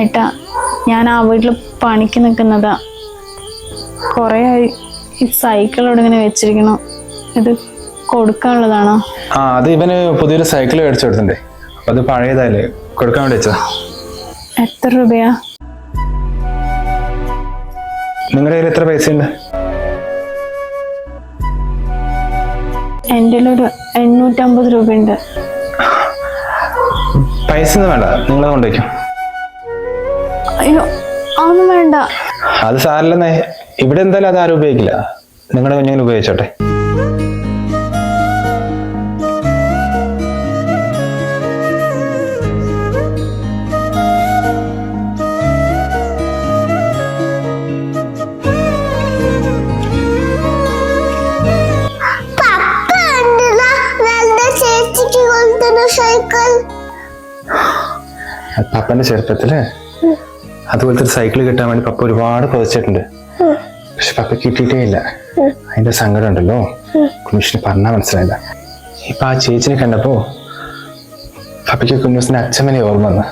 ഏട്ടാ ഞാൻ ആ വീട്ടിൽ പണിക്ക് നിൽക്കുന്നതാ. കുറേ ആയി ഈ സൈക്കിൾ ഇവിടെ ഇങ്ങനെ വെച്ചിരിക്കണം ഇത് കൊടുക്കാനുള്ളതാണോ? ആ അത് ഇവന് പുതിയൊരു സൈക്കിൾ മേടിച്ചു കൊടുത്തിണ്ടേ അത് പഴയതല്ലേ കൊടുക്കാൻ വേണ്ടി വെച്ചതാ. എത്ര രൂപയാ? നിങ്ങളുടെ കയ്യിൽ എത്ര പൈസ ഉണ്ട്? എന്റെ ഒരു എണ്ണൂറ്റമ്പത് രൂപയുണ്ട്. പൈസ ഒന്നും വേണ്ട. നിങ്ങളത് കൊണ്ടുവയ്ക്കും. അയ്യോ അതൊന്നും വേണ്ട. അത് സാറില്ലെന്നേ ഇവിടെ എന്തായാലും അത് ആരും ഉപയോഗിക്കില്ല. നിങ്ങളുടെ കുഞ്ഞിങ്ങനെ ഉപയോഗിച്ചോട്ടെ. സൈക്കിൾ പപ്പന്റെ ചെറുപ്പത്തിൽ? അതുപോലത്തെ ഒരു സൈക്കിൾ കിട്ടാൻ വേണ്ടി പപ്പ ഒരുപാട് പ്രതിച്ചിട്ടുണ്ട് പക്ഷെ പപ്പ കിട്ടിയിട്ടേ ഇല്ല. അതിന്റെ സങ്കടം ഉണ്ടല്ലോ. കുഞ്ഞുഷിന് പറഞ്ഞാൽ മനസ്സിലായില്ല. ഇപ്പൊ ആ ചേച്ചിനെ കണ്ടപ്പോ പപ്പയ്ക്ക് കുഞ്ഞുസിന്റെ അച്ഛമ്മനെ ഓർമ്മ വന്ന്.